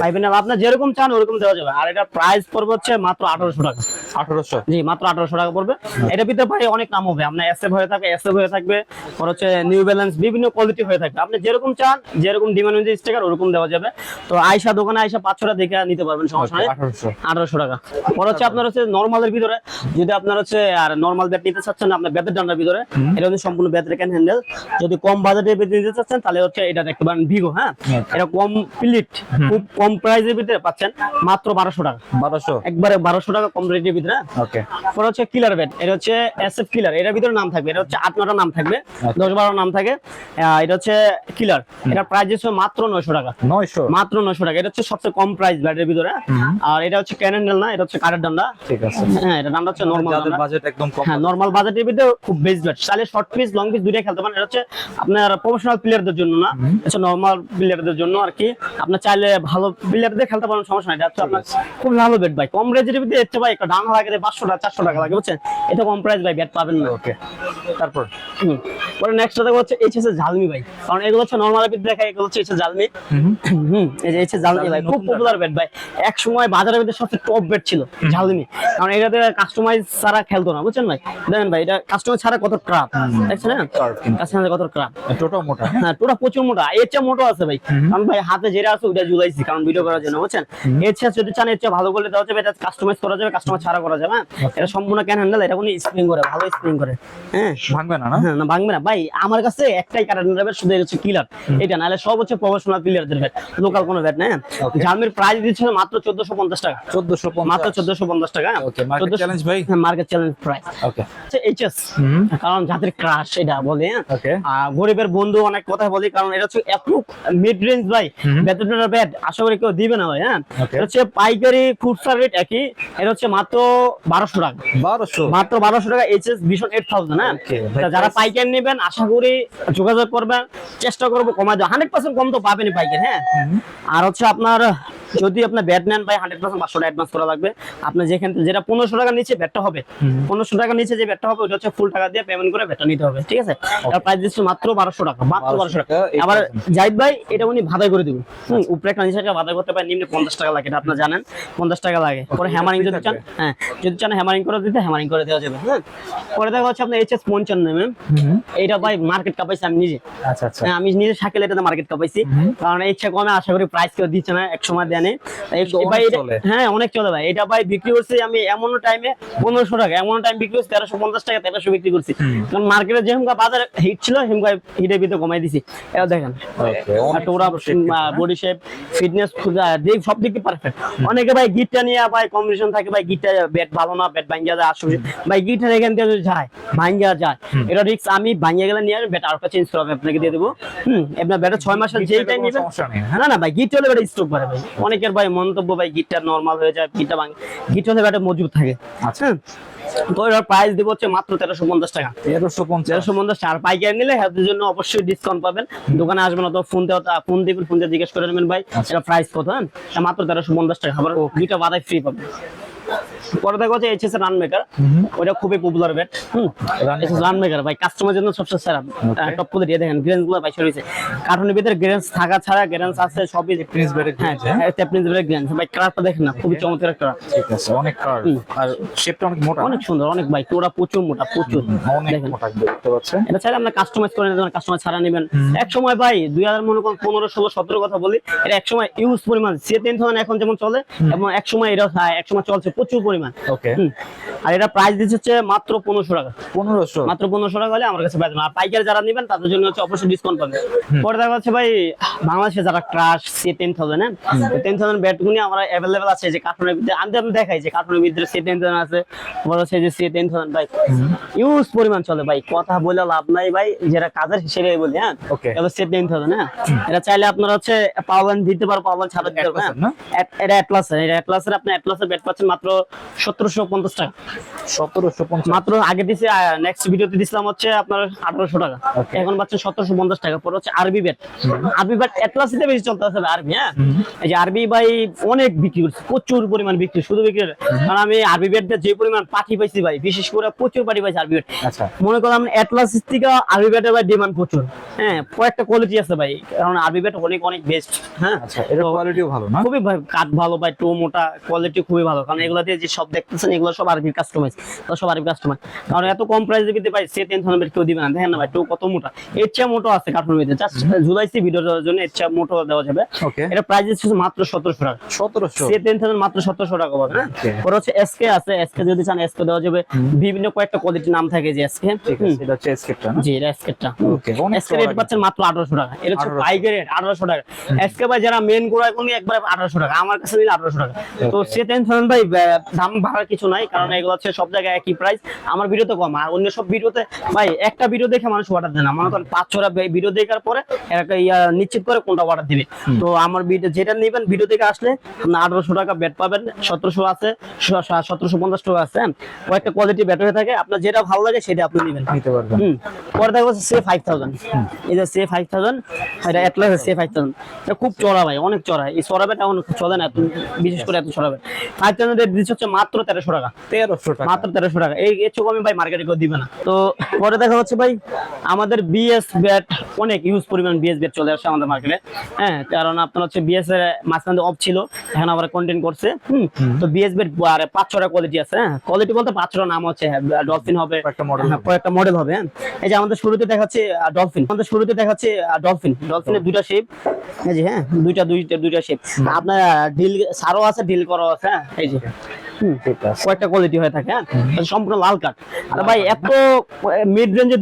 ফাইভ হ্যান্ডেল আপনার যেরকম চান ওরকম দেওয়া যাবে। আর এটা প্রাইস পড়বে হচ্ছে মাত্র আঠারোশো টাকা। আঠারোশো। জি মাত্র আঠারোশো টাকা পড়বে। এটা ভিতরে ভাই অনেক নাম হবে। আপনার এসএফ হয়ে থাকবে এসএফ হয়ে থাকবে। হচ্ছে নিউ ব্যালেন্স বিভিন্ন কোয়ালিটি হয়ে থাকবে। আপনি যেরকম চান যেরকম ডিমান্ড অনুযায়ী স্টিকার ওরকম দেওয়া যাবে। তো আয়সা দোকানে আয়সা দেখে নিতে পারবেন সমস্যা নেই। আঠারোশো। টাকা। পর হচ্ছে আপনার হচ্ছে নর্মালের ভিতরে যদি আপনার হচ্ছে আর নর্মাল ব্যাট নিতে চাচ্ছেন আপনার ব্যাটের ডান্ডার ভিতরে এটা হচ্ছে সম্পূর্ণ রেখেন হ্যান্ডেল যদি কম নিতে চাচ্ছেন তাহলে হচ্ছে এটা দেখতে পারেন ভিগো হ্যাঁ? এটা কম প্লিট খুব কম প্রাইসের ভিতরে পাচ্ছেন মাত্র বারোশো টাকা। বারোশো। একবারে বারোশো টাকা কম রেটের ভিতরে। ওকে পরে হচ্ছে কিলার ব্যাট এটা হচ্ছে এসএফ কিলার এটার ভিতরে নাম থাকবে এটা হচ্ছে আট নটা নাম থাকবে দশ বারো নাম থাকে এটা হচ্ছে কিলার এটা প্রাইস হচ্ছে মাত্র নয়শো টাকা। নয়শো? মাত্র নয়শো টাকা এটা হচ্ছে সবচেয়ে কম প্রাইস ব্যাটের ভিতরে আর এটা হচ্ছে ক্যানেন্ডেল না এটা হচ্ছে কাঠের ডান্ডা। ঠিক আছে। হ্যাঁ এটা ডান্ডা হচ্ছে নর্মাল বাজেট একদম কম হ্যাঁ নর্মাল বাজেটের ভিতরে খুব বেস্ট ব্যাট চাইলে শর্ট পিস লং পিস দুইটাই খেলতে পারেন এটা হচ্ছে আপনার প্রফেশনাল প্লেয়ারদের জন্য না হচ্ছে নর্মাল প্লেয়ারদের জন্য আর কি আপনার চাইলে ভালো প্লেয়ারদের খেলতে পারেন সমস্যা নাই এটা হচ্ছে আপনার খুব ভালো ব্যাট ভাই কম রেঞ্জের ভিতরে এর ভাই একটা ডান লাগে পাঁচশো টাকা চারশো টাকা লাগে বুঝছেন? এটা কম প্রাইস ভাই ব্যাট পাবেন না। ওকে। তারপর? হুম। পরে নেক্সট দেখো হচ্ছে এইচএস এর জালমি ভাই। কারণ এগুলো হচ্ছে নর্মাল ব্যাট দেখা এগুলো হচ্ছে এইচএস জালমি হুম। এই যে এইচএস জালমি ভাই খুব পপুলার ব্যাট ভাই। এক সময় বাজারের ভিতরে সবচেয়ে টপ ব্যাট ছিল জালমি কারণ এটাতে কাস্টমাইজ ছাড়া খেলতো না বুঝছেন ভাই? দেখেন ভাই এটা কাস্টমাইজ ছাড়া কত ক্রাপ দেখছেন? না কাস্টমাইজ কত ক্রাপ টোটাল মোটা। হ্যাঁ? হ্যাঁ টোটা প্রচুর মোটা। এর চেয়ে মোটো আছে ভাই। কারণ ভাই হাতে যেটা আছে ওইটা ঝুলাইছি কারণ ভিডিও করার জন্য বুঝছেন? এর চেয়ে যদি চান এর চেয়ে ভালো করলে দেওয়া যাবে এটা কাস্টমাইজ করা যাবে কাস্টমার ছাড়া করা যাবে হ্যাঁ? এটা সম্পূর্ণ ক্যান হ্যান্ডেল এটা কোনো স্প্রিং করে ভালো স্প্রিং করে। হ্যাঁ? ভাঙবে না না? হ্যাঁ না ভাঙবে না। ভাই আমার কাছে একটাই শুধু হচ্ছে কিলার এটা নাহলে সব হচ্ছে প্রফেশনাল প্লেয়ারদের ব্যাট লোকাল কোনো ব্যাট না. প্রাইস দিচ্ছে মাত্র চোদ্দশো পঞ্চাশ টাকা। চোদ্দশো মাত্র চোদ্দশো পঞ্চাশ টাকা ওকে মার্কেট চ্যালেঞ্জ ভাই? Market challenge price okay HS কারণ জাতির ক্রাশ এটা বলে হ্যাঁ? ওকে আহ, গরিবের বন্ধু অনেক কথা বলি কারণ এটা হচ্ছে এত মিড রেঞ্জ ভাই। ব্যাট আশা করি কেউ দিবে না ভাই হ্যাঁ? এটা হচ্ছে পাইকারি খুচরা রেট একই এটা হচ্ছে মাত্র বারোশো টাকা। বারোশো? মাত্র বারোশো টাকা এইচএস ভীষণ এইট থাউজেন্ড হ্যাঁ? যারা পাইকার পাইকারি নেবেন আশা করি যোগাযোগ করবেন চেষ্টা করব কমা দেওয়া হান্ড্রেড পার্সেন্ট কম তো পাবেনি পাইকারি হ্যাঁ? আর হচ্ছে আপনার যদি আপনার ব্যাট নেন ভাই হান্ড্রেড পার্সেন্ট পাঁচশো টাকা অ্যাডভান্স করা লাগবে। আপনার যেখান যেটা পনেরোশো টাকার নিচে ব্যাটটা হবে। পনেরোশো টাকার নিচে যে ব্যাটটা হবে ওটা হচ্ছে ফুল টাকা দিয়ে পেমেন্ট করে ব্যাটটা নিতে হবে ঠিক আছে? তার প্রাইস দিচ্ছে মাত্র বারোশো টাকা মাত্র বারোশো টাকা টাকা, আবার জাহিদ ভাই এটা উনি ভাদাই করে দিব হুম উপরে একটা নিচে একটা ভাদাই করতে পারে নিম্নে পঞ্চাশ টাকা লাগে এটা আপনার জানেন। পঞ্চাশ টাকা লাগে। পরে হ্যামারিং যদি চান হ্যাঁ যদি চান হ্যামারিং করে দিতে হ্যামারিং করে দেওয়া যাবে হ্যাঁ। পরে দেখা হচ্ছে আপনার এইচএস পঞ্চান্ন ম্যাম এইটা ভাই মার্কেট কাপাইছি আমি নিজে। আচ্ছা আচ্ছা। হ্যাঁ, আমি নিজে শাকেল এটাতে মার্কেট কাপাইছি। কারণ ইচ্ছা কমে আশা করি প্রাইস কেউ দিচ্ছে না এক সময় দেনে চলে। হ্যাঁ অনেক চলে ভাই। এটা ভাই বিক্রি করছি আমি এমন টাইমে পনেরোশো টাকা এমন টাইম বিক্রি করছি তেরোশো পঞ্চাশ টাকা তেরোশো বিক্রি করছি। কারণ মার্কেটে যে হুমকা বাজার হিট ছিল হুমকা হিটের ভিতরে কমাই দিছি। এটা দেখেন। টোরা? বডি শেপ ফিটনেস দিক সব দিক পারফেক্ট অনেকে ভাই গিটটা নিয়ে ভাই থাকে ভাই গিটটা ব্যাট ভালো না ব্যাট ভাঙ্গিয়া যায় আসলে ভাই গিটার এখান থেকে যায় ভাঙ্গিয়া যায়। এটা রিক্স আমি ভাঙ্গিয়া গেলে নিয়ে ব্যাট আর চেঞ্জ করে আপনাকে দিয়ে দেবো। হুম আপনার ব্যাটে ছয় মাসের যেই গিটারে টাইম কোনো নেবেন হ্যাঁ? না না ভাই গিট হলে ব্যাটে স্ট্রোক করে ভাই। অনেকের ভাই মন্তব্য ভাই গিটটা নর্মাল হয়ে যায় গিটটা ভাঙে। গিট হলে ব্যাটে মজবুত থাকে। আচ্ছা। হুম। তো এটার প্রাইস দিব হচ্ছে মাত্র তেরোশো পঞ্চাশ টাকা। তেরোশো পঞ্চাশ। তেরোশো পঞ্চাশ আর পাইকারি নিলে হেলথের জন্য অবশ্যই ডিসকাউন্ট পাবেন। দোকানে আসবেন অথবা ফোন ফোন দিবেন ফোন দিয়ে জিজ্ঞেস করে নেবেন ভাই এটা প্রাইস কত? হ্যাঁ মাত্র তেরোশো পঞ্চাশ টাকা। আবার গিটা বাদায় ফ্রি পাবেন। পরে দেখা হচ্ছে এইচএস রান মেকার ওটা খুবই পপুলার ব্যাট হুম। রান মেকার ভাই। কাস্টমার জন্য সবচেয়ে সেরা। টপ দিয়ে দেখেন গ্রেন্সগুলো কার্টুনের ভিতরে গ্রেন্স থাকা ছাড়া গ্রেন্স আছে সবই bat হ্যাঁ greens, হ্যাঁ? ব্যাটের গ্রেন্স ভাই কালারটা দেখেন না খুবই চমৎকার একটা। ঠিক আছে অনেক আর শেপটা অনেক মোটা অনেক সুন্দর অনেক ভাই। তোরা প্রচুর মোটা প্রচুর। অনেক মোটা দেখতে পাচ্ছেন। এটা চাইলে আমরা কাস্টমাইজ করে নিতে কাস্টমার ছাড়া নেবেন। এক সময় ভাই দুই হাজার মনে করুন পনেরো ষোলো সতেরো কথা বলি এটা এক সময় ইউজ পরিমাণ। সে টেন এখন যেমন চলে এবং এক সময় এটা হ্যাঁ, এক সময় চলছে প্রচুর পরিমাণ ওকে। আর এটা প্রাইস দিচ্ছে হচ্ছে মাত্র পনেরোশো টাকা। পনেরোশো? মাত্র পনেরোশো টাকা হলে আমার কাছে পাবেন আর পাইকারি যারা নেবেন তাদের জন্য হচ্ছে অবশ্যই ডিসকাউন্ট পাবেন। পরে দেখা যাচ্ছে ভাই বাংলাদেশে যারা ক্রাশ সি টেন থাউজেন্ড হ্যাঁ টেন থাউজেন্ড ব্যাট গুলি আমরা অ্যাভেলেবেল আছে যে কার্টুনের ভিতরে। আমি আমি দেখাই যে কার্টুনের ভিতরে সি টেন থাউজেন্ড আছে বড় হচ্ছে যে সি টেন থাউজেন্ড ভাই ইউজ পরিমাণ চলে ভাই। কথা বলে লাভ নাই ভাই যেটা কাজের হিসেবে বলি হ্যাঁ. এটা সি টেন থাউজেন্ড হ্যাঁ। এটা চাইলে আপনারা হচ্ছে পাওয়ান দিতে পারো পাওয়ান ছাড়া দিতে পারব Atlas এর না? হ্যাঁ এটা অ্যাটলাসের এটা অ্যাটলাসের আপনি অ্যাটলাসের ব্যাট পাচ্ছেন মাত্র সতেরোশো পঞ্চাশ টাকা। মাত্র আগে দিছে নেক্সট ভিডিওতে দিছিলাম হচ্ছে আপনার আঠারোশো টাকা। এখন পাচ্ছেন সতেরোশো পঞ্চাশ টাকা পরে হচ্ছে আরবি ব্যাট আরবি ব্যাট এটলাসিতে বেশি চলতে আছে আরবি হ্যাঁ? এই যে আরবি ভাই অনেক বিক্রি করছে প্রচুর পরিমাণ বিক্রি শুধু বিক্রি কারণ আমি আরবি ব্যাট যে পরিমাণ পাঠি পাইছি ভাই বিশেষ করে প্রচুর পাঠি পাইছি আরবি ব্যাট আচ্ছা। মনে করলাম এটলাস থেকে আরবি ব্যাটের ভাই ডিমান্ড প্রচুর। হ্যাঁ কয়েকটা কোয়ালিটি আছে ভাই কারণ আরবি ব্যাট অনেক অনেক বেস্ট হ্যাঁ? আচ্ছা এটা কোয়ালিটিও ভালো না? খুবই ভাই কাঠ ভালো ভাই টো মোটা কোয়ালিটি খুবই ভালো। কারণ এগুলাতে যে সব দেখতেছেন এগুলো সব আরবির কাস্টমাইজ সব আরবি কাস্টমার কারণ এত কম প্রাইসে দিতে ভাই সে টেন থাউজেন্ড কেউ দিবে না। দেখেন না ভাই টো কত মোটা। এর চেয়ে মোটো আছে কার্টুনের ভিতরে জাস্ট ঝুলাইছি ভিডিওর জন্য এর চেয়ে মোটো দেওয়া যাবে। ওকে এটা প্রাইস দিচ্ছে মাত্র সতেরোশো টাকা। সতেরোশো। সে টেন থাউজেন্ড মাত্র সতেরোশো টাকা পাবে। হ্যাঁ. ওর হচ্ছে এসকে আছে। এসকে যদি চান এসকে দেওয়া যাবে। বিভিন্ন কয়েকটা কোয়ালিটি নাম থাকে যে এসকে ঠিক আছে এটা হচ্ছে এসকেপটা না? জি এটা এসকেটটা ওকে এসকে রেট পাচ্ছেন মাত্র আঠারোশো টাকা। এটা হচ্ছে 1800 পাইকারি রেট আঠারোশো টাকা। এসকে ভাই যারা মেন গোড়ায় কোন একবার আঠারোশো টাকা। আমার কাছে নিলে আঠারোশো টাকা। তো সে টেনশন ভাই দাম বাড়ার কিছু নাই কারণ এগুলো হচ্ছে সব জায়গায় একই প্রাইস আমার ভিডিওতে কম। আর অন্য সব ভিডিওতে ভাই একটা ভিডিও দেখে মানুষ অর্ডার দেয় না। মনে করেন পাঁচ ছটা ভিডিও দেখার পরে একটা ইয়া নিশ্চিত করে কোনটা অর্ডার দিবে। তো আমার ভিডিও যেটা নেবেন ভিডিও থেকে আসলে আঠারোশো টাকা ব্যাট পাবেন সতেরোশো আছে সতেরোশো পঞ্চাশ টাকা আছে হ্যাঁ? কয়েকটা কোয়ালিটি ব্যাট হয়ে থাকে আপনার যেটা ভালো লাগে সেটা আপনি নেবেন। নিতে পারবেন। পরে দেখব সে ফাইভ থাউজেন্ড এই যে সে ফাইভ থাউজেন্ড এটা অ্যাটলাস সে ফাইভ থাউজেন্ড এটা খুব চড়া ভাই অনেক চড়া। এই চড়া ব্যাট এখন চলে না এত বিশেষ করে এত চড়া ব্যাট ফাইভ থাউজেন্ড দিচ্ছে হচ্ছে মাত্র তেরোশো টাকা। তেরোশো টাকা। মাত্র তেরোশো টাকা। এই এর আমি ভাই মার্কেটে কেউ দিবে না। তো পরে দেখা হচ্ছে ভাই আমাদের বিএস ব্যাট অনেক ইউজ পরিমাণ বিএস ব্যাট চলে আসছে আমাদের মার্কেটে হ্যাঁ কারণ আপনার হচ্ছে বিএস এর মাঝখানে অফ ছিল এখন আবার কন্টেন্ট করছে হুম? তো বিএস ব্যাট আর পাঁচ ছটা কোয়ালিটি আছে হ্যাঁ? কোয়ালিটি বলতে পাঁচ ছটা নাম হচ্ছে ডলফিন হবে কয়েকটা model হ্যাঁ, মডেল হবে হ্যাঁ? এই যে আমাদের শুরুতে দেখাচ্ছে ডলফিন আমাদের শুরুতে দেখাচ্ছে ডলফিন ডলফিনের দুইটা শেপ এই যে হ্যাঁ দুইটা দুইটা দুইটা শেপ আপনার ডিল সারও আছে ডিল করাও আছে হ্যাঁ? এই যে। কয়েকটা কোয়ালিটি হয়ে থাকে হ্যাঁ? সম্পূর্ণ লাল কাঠ আর ভাই এত মিড রেঞ্জে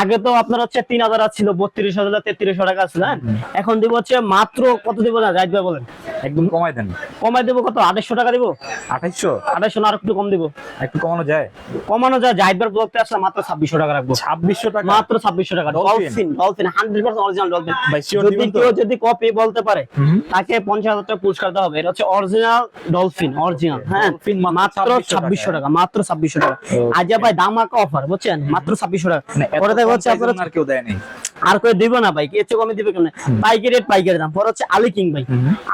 আগে তো আপনার হচ্ছে তিন হাজার ছিল বত্রিশ হাজার টাকা ছিল হ্যাঁ? এখন দিব হচ্ছে মাত্র কত দিব না রাইট ভাই বলেন। একদম কমাই দেন। কমাই দেবো কত? টাকা দিব? আঠাইশশো না আর একটু কম দিব। একটু কমানো যায়? কমানো যায় জাহিদবার ব্লকতে আসলে মাত্র ছাব্বিশশো টাকা রাখব। ছাব্বিশশো টাকা? মাত্র ছাব্বিশশো টাকা। Dolphin Dolphin hundred percent original Dolphin যদি কেউ যদি কপি বলতে পারে তাকে পঞ্চাশ হাজার টাকা পুরস্কার দেওয়া হবে। এটা হচ্ছে অরিজিনাল ডলফিন অরিজিনাল হ্যাঁ? মাত্র ছাব্বিশশো টাকা। মাত্র ছাব্বিশশো টাকা। আজ ভাই দামাকা অফার বুঝছেন? মাত্র ছাব্বিশশো টাকা। পরে দেখা হচ্ছে price আর কেউ দেয়নি আর করে দিব না ভাই এর চেয়ে কমে দিবে কেন পাইকারি রেট পাইকারি দাম। পরে হচ্ছে আলি কিং ভাই।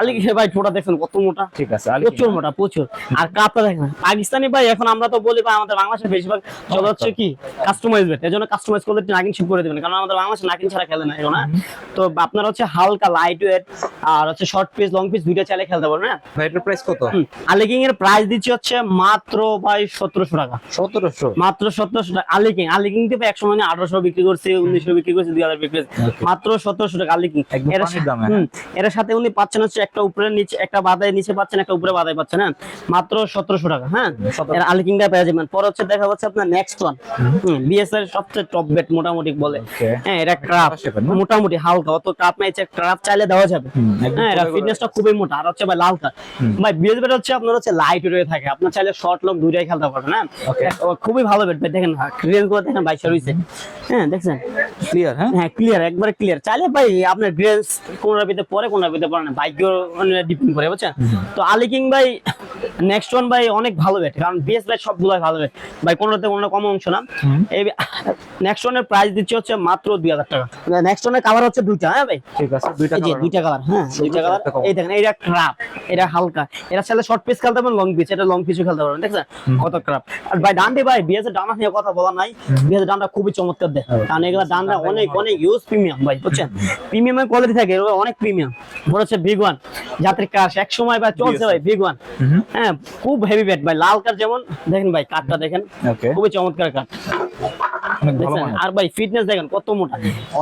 আলি কিং ভাই ছোটা দেখেন কত মোটা? ঠিক আছে প্রচুর মোটা প্রচুর। আর কাপটা দেখেন পাকিস্তানি ভাই এখন আমরা তো বলি ভাই আমাদের বাংলাদেশে বেশিরভাগ চলে হচ্ছে কি কাস্টমাইজ বেট জন্য কাস্টমাইজ করলে নাগিন শিপ করে দিবেন কারণ আমাদের বাংলাদেশে নাগিন ছাড়া খেলে না না? তো আপনার হচ্ছে হালকা লাইট ওয়েট আর হচ্ছে শর্ট পিস লং পিস দুইটা চাইলে খেলতে পারবেন হ্যাঁ? ভাই এটার প্রাইস কত? আলিকিং এর প্রাইস দিচ্ছি হচ্ছে মাত্র ভাই সতেরোশো টাকা। সতেরোশো? মাত্র সতেরোশো টাকা। আলিকিং আলিকিং থেকে এক সময় আঠারোশো বিক্রি করছে উনিশশো বিক্রি করছে দুই হাজার বিক্রি করছে। মাত্র সতেরোশো টাকা আলিকিং এর সাথে উনি পাচ্ছেন হচ্ছে একটা উপরে নিচে একটা বাদায় নিচে পাচ্ছেন একটা উপরে বাদায় পাচ্ছেন হ্যাঁ? মাত্র সতেরোশো টাকা হ্যাঁ? 1700 এর আলিকিংটা পেয়ে যাবেন। পরে হচ্ছে দেখা যাচ্ছে আপনার নেক্সট ওয়ান বিএসআর সবচেয়ে টপ বেট মোটামুটি বলে। হ্যাঁ এটা ক্রাফ? মোটামুটি হালকা। অত ক্রাফ নাই ক্রাফ চাইলে দেওয়া যাবে। হ্যাঁ এটা ফিটনেসটা খুবই মোটা। আর হচ্ছে ভাই লাল কার ভাই বিএস বেট হচ্ছে আপনার হচ্ছে লাইট রয়ে থাকে। আপনার চাইলে শর্ট লং দুইটাই খেলতে পারবেন হ্যাঁ? খুবই ভালো বেট ভাই দেখেন রেঞ্জ করে দেখেন বাইশে রয়েছে হ্যাঁ দেখছেন? ক্লিয়ার হ্যাঁ? হ্যাঁ ক্লিয়ার একবারে ক্লিয়ার চাইলে ভাই আপনার গ্রেস কোন রাবিতে পরে কোন রাবিতে পরে না। ভাগ্য ডিপেন্ড করে বুঝছেন? তো আলি কিং ভাই নেক্সট ওয়ান ভাই অনেক ভালো বেট কারণ বিএস ভাই সবগুলাই ভালো বেট ভাই কোনোটাতে কোনো কম অংশ না। এই নেক্সট ওয়ানের প্রাইস দিচ্ছে হচ্ছে মাত্র দুই হাজার টাকা। নেক্সট ওয়ানের কালার হচ্ছে দুইটা হ্যাঁ ভাই? ঠিক আছে দুইটা দুইটা কালার হ্যাঁ দুইটা কালার এই দেখেন এটা ক্রাপ এটা হালকা। এটা চাইলে শর্ট পিস খেলতে পারবেন লং পিস এটা লং খেলতে পারবেন দেখছেন কত খারাপ আর ভাই ডান্ডে ভাই ডানা নিয়ে কথা বলা নাই। ডান্ডা খুবই চমৎকার দেয় কারণ এগুলো ডান্ডা অনেক অনেক ইউজ প্রিমিয়াম ভাই বুঝছেন? প্রিমিয়ামের কোয়ালিটি থাকে অনেক প্রিমিয়াম বড় হচ্ছে বিগ ওয়ান যাত্রী কাশ এক সময় ভাই চলছে ভাই বিগ ওয়ান হ্যাঁ খুব হেভি ব্যাট ভাই। লাল কার যেমন দেখেন ভাই কাঠটা দেখেন। খুবই চমৎকার কাঠ আর ভাই ফিটনেস দেখেন কত মোটা।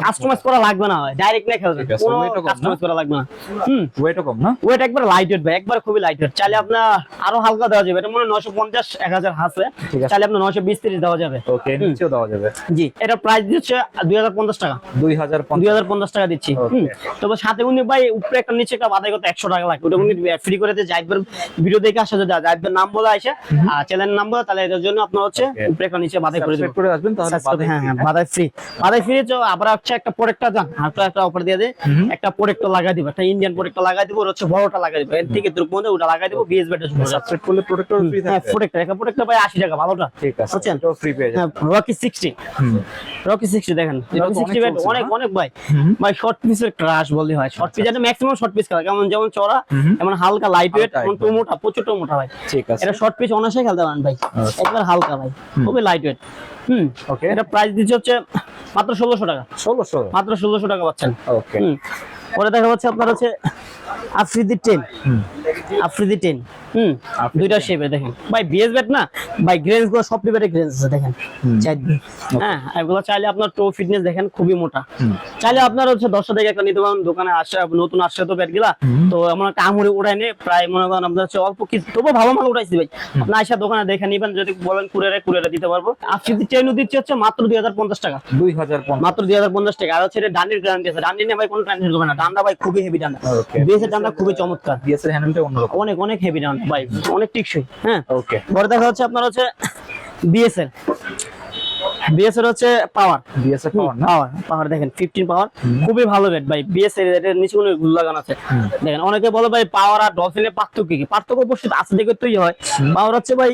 কাস্টমাইজ করা লাগবে না ডাইরেক্ট ঠিক আছে, কোনো? কাস্টমাইজ করা লাগবে না। হুম। ওয়েটও কম না? ওয়েট একবার লাইট ওয়েট ভাই একবার খুবই লাইট ওয়েট চাইলে আপনার আরও হালকা দেওয়া যাবে এটা মনে হয় নশো পঞ্চাশ এক হাজার হাসে ঠিক আছে। চাইলে আপনার নশো বিশ তিরিশ দেওয়া যাবে। ওকে নিচেও দেওয়া যাবে। জি এটা প্রাইস দিচ্ছে দুই হাজার পঞ্চাশ টাকা। দুই হাজার দুই হাজার পঞ্চাশ টাকা দিচ্ছি। তবে সাথে উনি ভাই উপরে একটা নিচে একটা বাধাই করতে একশো টাকা লাগবে ওটা উনি ফ্রি করে দিয়ে জাইদবের ভিডিও দেখে আসা যায় নাম বলে আসে। আর চ্যানেলের নাম বলে তাহলে এটার জন্য আপনার হচ্ছে উপরে একটা নিচে বাধাই করে দেবো। করে আসবেন তাহলে হ্যাঁ হ্যাঁ বাধাই ফ্রি বাধাই ফ্রি তো আবার হচ্ছে একটা প্রোডাক্টটা যান আর একটা অফার দিয়ে দে। একটা প্রোডাক্ট লাগাই দিব একটা ইন্ডিয়ান প্রোডাক্ট লাগাই দিব ওর হচ্ছে বড়টা লাগাই দিব। এর থেকে দ্রুপ মধ্যে ওটা লাগাই দিব বিএস ব্যাটের জন্য সাবস্ক্রাইব করলে প্রোডাক্টও ফ্রি হ্যাঁ থাকবে। একটা প্রোডাক্টটা ভাই আশি টাকা ভালোটা ঠিক আছে বুঝছেন? এটাও ফ্রি পেয়ে যাবেন। হ্যাঁ রকি। রকি দেখেন রকি অনেক অনেক ভাই। ভাই শর্ট পিসের ক্রাশ বলতে হয় শর্ট পিস এটা ম্যাক্সিমাম শর্ট পিস খেলা। কেমন যেমন চড়া এমন হালকা লাইট ওয়েট মোটা প্রচুর মোটা ভাই। ঠিক আছে। এটা শর্ট পিস অনায়াসে খেলতে পারেন ভাই। আচ্ছা। একবার হালকা ভাই। খুবই লাইট ওয়েট হুম ওকে এটা প্রাইস দিচ্ছে হচ্ছে মাত্র ষোলোশো টাকা। ষোলোশো। মাত্র ষোলোশো টাকা পাচ্ছেন। ওকে পরে দেখা যাচ্ছে আপনার হচ্ছে আফ্রিদি টেন। আফ্রিদি টেন। হুম দুইটা শেপে দেখেন। ভাই বিএস ব্যাট না? ভাই গ্রেন্সগুলো সব পেপারে গ্রেন্স আছে দেখেন। হ্যাঁ এগুলো চাইলে আপনার টো ফিটনেস দেখেন খুবই মোটা। চাইলে আপনার হচ্ছে দশটা থেকে একটা নিতে পারেন দোকানে আসে নতুন আসছে তো ব্যাটগুলা তো আমরা একটা আমুড়ি উঠাই নে প্রায় মনে করেন আপনার হচ্ছে অল্প কিছু তবুও ভালো মাল উঠাইছি ভাই। আপনার আসা দোকানে দেখে নিবেন যদি বলেন কুরিয়ারে কুরিয়ারে দিতে পারব। আফ্রিদি টেনও দিচ্ছে হচ্ছে মাত্র দুই হাজার পঞ্চাশ টাকা। দুই হাজার পঞ্চাশ। মাত্র দুই হাজার পঞ্চাশ টাকা। আর হচ্ছে এটা ডান্ডির গ্যারান্টি আছে। ডান্ডি নিয়ে ভাই কোনো টেনশন করবে না। ডান্ডা ভাই খুবই হেভি ডান্ডা। Okay. বিএসের ডান্ডা খুবই চমৎকার। বিএসএর হ্যান্ডেলটা অন্যরকম অনেক অনেক হেভি ডান্ডা ভাই অনেক টিকসই হ্যাঁ। ওকে পরে দেখা হচ্ছে আপনার হচ্ছে বিএসএল বিএসএল হচ্ছে পাওয়ার পাওয়ার না? পাওয়ার পাওয়ার দেখেন ফিফটিন পাওয়ার খুবই ভালো ভাই। এর নিচে কোনো গুল লাগানো আছে। দেখেন অনেকে বলে ভাই পাওয়ার আর ডলফিনের পার্থক্য কি? পার্থক্য আছে দেখে তৈরি হয়। পাওয়ার হচ্ছে ভাই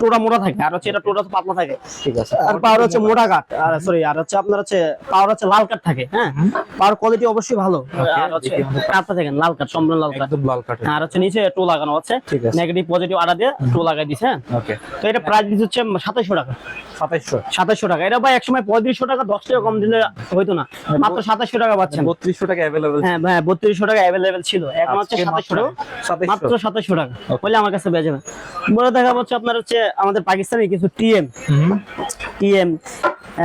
টোটা মোটা থাকে। আর হচ্ছে এটা টোটা পাতলা থাকে। ঠিক আছে। আর পাওয়ার হচ্ছে মোটা কাঠ। আর সরি আর হচ্ছে আপনার হচ্ছে পাওয়ার হচ্ছে লাল কাঠ থাকে হ্যাঁ? পাওয়ার কোয়ালিটি অবশ্যই ভালো। আর হচ্ছে কাঠটা দেখেন লাল কাঠ সম্পূর্ণ লাল কাঠ। একদম লাল কাঠের। আর হচ্ছে নিচে টো লাগানো আছে। নেগেটিভ পজিটিভ আড়া দিয়ে টো লাগাই দিছে হ্যাঁ? ওকে তো এটা প্রাইস দিচ্ছে হচ্ছে সাতাইশশো টাকা। সাতাইশশো। সাতাইশশো টাকা। এটা ভাই একসময় পঁয়ত্রিশশো টাকা দশ টাকা কম দিলে হইতো না। মাত্র সাতাইশশো টাকা পাচ্ছেন। বত্রিশশো টাকা অ্যাভেলেবেল হ্যাঁ হ্যাঁ বত্রিশশো টাকা অ্যাভেলেবেল ছিল। এখন হচ্ছে সাতাইশশো টাকা। মাত্র সাতাইশশো টাকা। বলে আমার কাছে বেজে বলে দেখা হচ্ছে আপনার হচ্ছে আমাদের পাকিস্তানি কিছু টিএম টিএম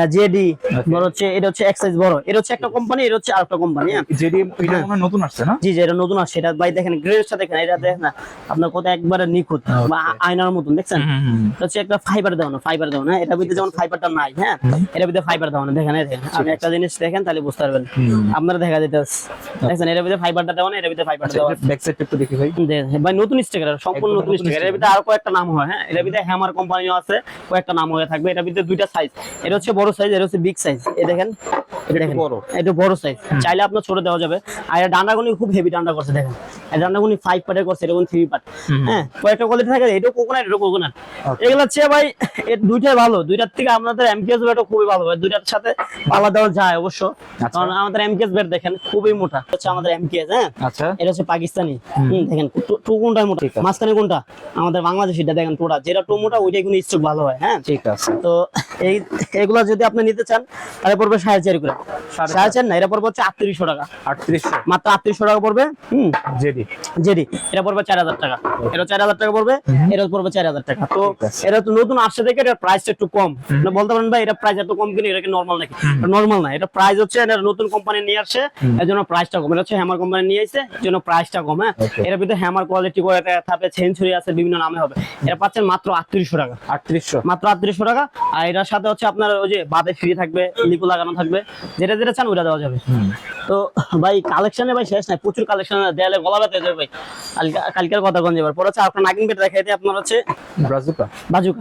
জেডি বড় হচ্ছে এটা হচ্ছে এক্সাইজ বড়। এটা হচ্ছে একটা কোম্পানি এটা হচ্ছে আরেকটা কোম্পানি হ্যাঁ। যেটি এটা মনে নতুন আসছে না? জি জি এটা নতুন আসছে। এটা ভাই দেখেন গ্রেডটা দেখেন এটা দেখেন না আপনার কত একবারে নিখুঁত আয়নার মতন দেখছেন? এটা হচ্ছে একটা ফাইবার দেওয়া না ফাইবার দেওয়া না এটা ভিতরে যেমন ফাইবারটা নাই হ্যাঁ এটার ভিতরে ফাইবার দেওয়া না দেখেন দেখেন। আপনি একটা জিনিস দেখেন তাহলে বুঝতে পারবেন। আপনারা দেখা যেতে দেখছেন এটার ভিতরে ফাইবারটা দেওয়া না এটার ভিতরে ফাইবারটা আচ্ছা দেওয়া ব্যাক সাইডটা একটু দেখি ভাই। দে- ভাই নতুন স্টিকার সম্পূর্ণ নতুন নতুন স্টিকার এর ভিতরে আর কয়েকটা নাম হয় হ্যাঁ এর ভিতরে হ্যামার কোম্পানিও আছে কয়েকটা নাম হয়ে থাকবে এটা ভিতরে দুইটা সাইজ এটা হচ্ছে বড় সাইজ এটা হচ্ছে বিগ সাইজ এই দেখেন এটা দেখেন এটা বড় সাইজ চাইলে আপনার ছোট দেওয়া যাবে। আর এর ডান্ডাগুনি খুব হেভি ডান্ডা করছে দেখেন। এই ডান্ডাগুনি ফাইভ পার্টের করছে এটা থ্রি পার্ট হ্যাঁ কয়েকটা কোয়ালিটি থাকে এটাও কোকোনাট এটাও কোকোনাট এগুলো হচ্ছে ভাই দুইটাই ভালো। দুইটার থেকে আপনাদের এমকেএস ব্যাটও খুবই ভালো হয় দুইটার সাথে পাল্লা দেওয়া যায় অবশ্য। আচ্ছা। কারণ আমাদের এমকেএস ব্যাট দেখেন খুবই মোটা। হচ্ছে আমাদের এমকেএস হ্যাঁ? আচ্ছা। এটা হচ্ছে পাকিস্তানি। দেখেন টু- কোনটা মোটা? মাঝখানে কোনটা? আমাদের বাংলাদেশিটা দেখেন টোটা যেটা টু মোটা ওইটাই কোনো স্টক ভালো হয় হ্যাঁ? ঠিক আছে। তো এই এগুলা যদি আপনি নিতে চান তাহলে পড়বে সাড়ে চারি করে। সাড়ে চার। না এটা পড়বে হচ্ছে আটত্রিশশো টাকা। আটত্রিশশো। মাত্র আটত্রিশশো টাকা পড়বে হুম? জেডি। জেডি। এটা পড়বে চার হাজার টাকা। এটা চার হাজার টাকা পড়বে এটা পড়বে চার হাজার টাকা। তো এটা তো নতুন আসছে দেখে এটা প্রাইসটা একটু কম। বলতে পারেন ভাই এটা প্রাইস এত কম কিনে? এটা কি নর্মাল নাকি? নর্মাল না। এটা প্রাইস হচ্ছে এটা নতুন কোম্পানি নিয়ে আসছে এর জন্য প্রাইসটা কম। এটা হচ্ছে হ্যামার কোম্পানি নিয়ে আসছে এর জন্য প্রাইসটা কম হ্যাঁ. এর ভিতরে হ্যামার কোয়ালিটি করে সেঞ্চুরি আছে বিভিন্ন নামে হবে। এটা পাচ্ছেন মাত্র আটত্রিশশো টাকা। আটত্রিশশো। মাত্র আটত্রিশশো টাকা। আর এটার সাথে হচ্ছে আপনার ওই যে বাদে ফ্রি থাকবে লিপু লাগানো থাকবে যেটা যেটা চান ওটা দেওয়া যাবে। তো ভাই কালেকশনে ভাই শেষ নাই প্রচুর কালেকশন দেয়ালে গলা ব্যথা যাবে ভাই। কালকের কথা গঞ্জ এবার? পরে হচ্ছে আপনার নাগিন বেট দেখাইতে আপনার হচ্ছে বাজুকা?